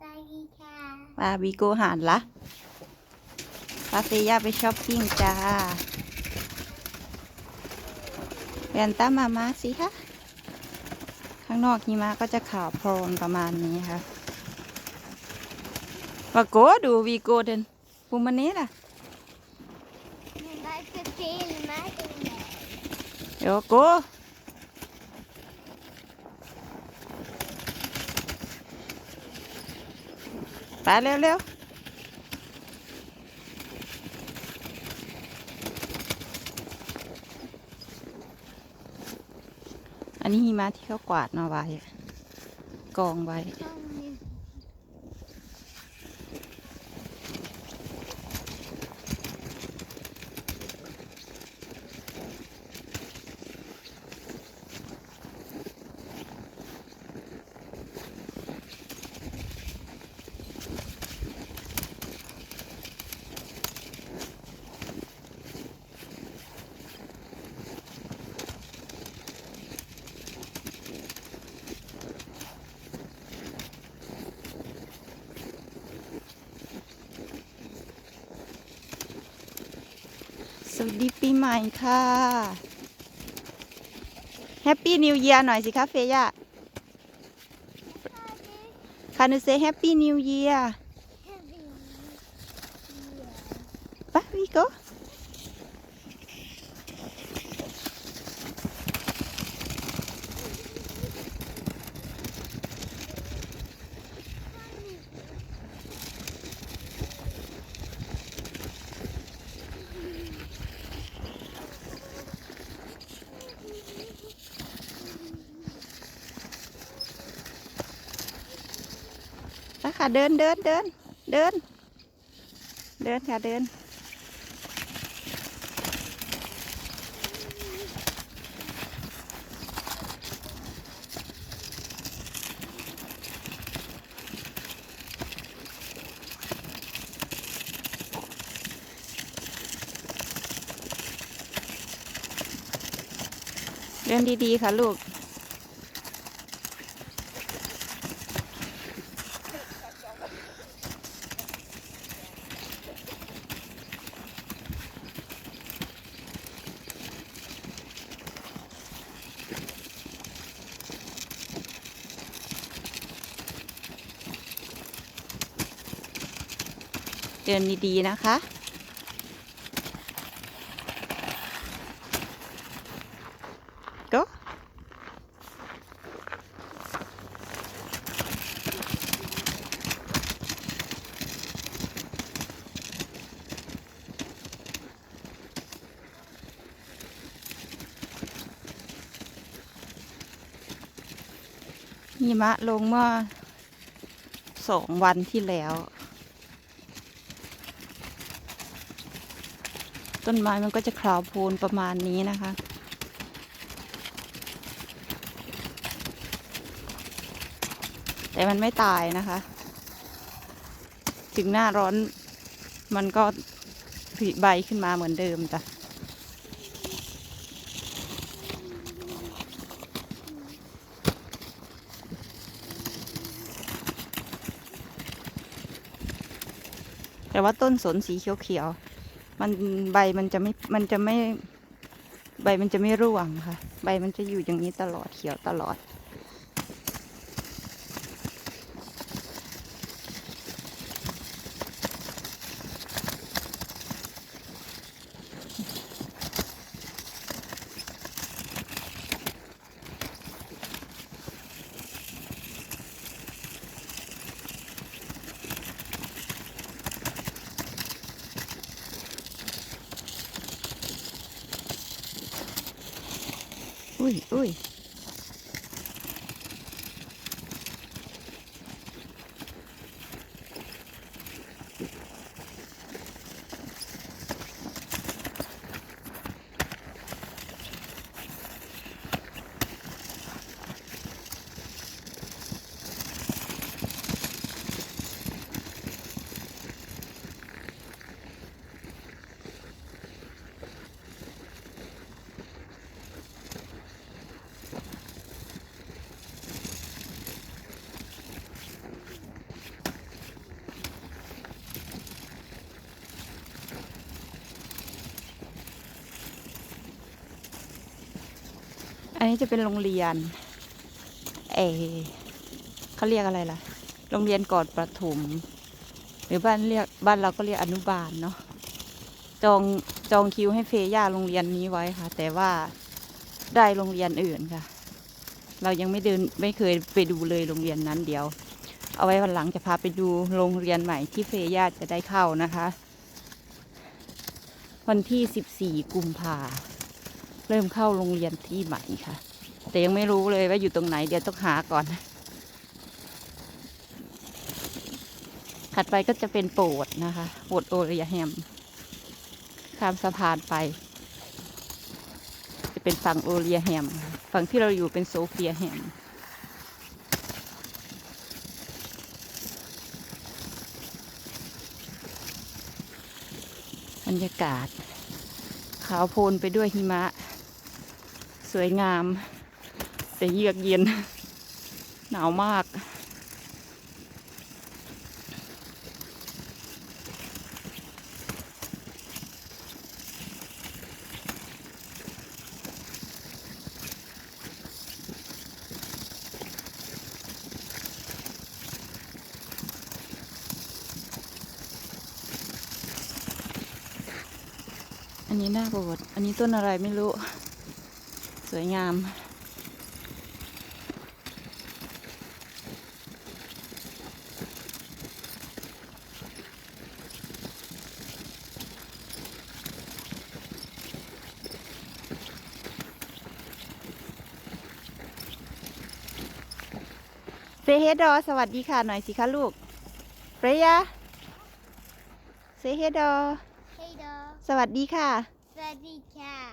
สวัสดีค่ะปาบีโกหานละปาเฟย่าไปช้อปปิ้งจ้าเรียนตามมามาสิคะข้างนอกหิมะก็จะขาวโพลนประมาณนี้ค่ะวาโกดูวีโกเดนปูมันนี้ล่ะ Varför filmar du mig? เดี๋ยวโก ไปเร็วเร็วอันนี้หิมะที่เขากวาดมาไว้ กองไว้ สวัสดีปีใหม่ค่ะแฮปปี้นิว e ย r หน่อยสิคะเฟย่าคานุเซแฮปปี้นิว e ย r ปะวิโก ค่ะ เดินเดินเดินเดิน เดินค่ะเดิน เดินดีๆค่ะลูก เดินดีๆนะคะ go หิมะลงเมื่อสองวันที่แล้ว ต้นไม้มันก็จะขาวโพลนประมาณนี้นะคะ แต่มันไม่ตายนะคะ ถึงหน้าร้อนมันก็ผลิใบขึ้นมาเหมือนเดิมจ้ะแต่ว่าต้นสนสีเขียวๆ มันใบมันจะไม่มันจะไม่ ใบมันจะไม่ร่วงค่ะ ใบมันจะอยู่อย่างนี้ตลอดเขียวตลอด อุ้ย อุ้ยนนี้จะเป็นโรงเรียน เอเขาเรียกอะไรล่ะ โรงเรียนก่อนประถม หรือบ้านเรียกบ้านเราก็เรียกอนุบาลเนาะ จองจองคิวให้เฟย่าโรงเรียนนี้ไว้ค่ะ แต่ว่าได้โรงเรียนอื่นค่ะ เรายังไม่เดินไม่เคยไปดูเลยโรงเรียนนั้นเดี๋ยว เอาไว้วันหลังจะพาไปดูโรงเรียนใหม่ที่เฟย่าจะได้เข้านะคะ วันที่ 14 กุมภา เริ่มเข้าโรงเรียนที่ใหม่ค่ะ แต่ยังไม่รู้เลยว่าอยู่ตรงไหนเดี๋ยวต้องหาก่อน ถัดไปก็จะเป็นโบสถ์นะคะโบสถ์โอเรียแฮมข้ามสะพานไป จะเป็นฝั่งโอเรียแฮมฝั่งที่เราอยู่เป็นโซเฟียแฮมบรรยากาศ ขาวโพลนไปด้วยหิมะ วยงาม แต่เยือกเย็น หนาวมาก อันนี้หน้าโบสถ์อันนี้ต้นอะไรไม่รู้ วยงาม เซเฮดอสวัสดีค่ะหน่อยสิคะลูกเฟรยาเซเฮดอเฮ้ยดอสวัสดีค่ะสวัสดีค่ะ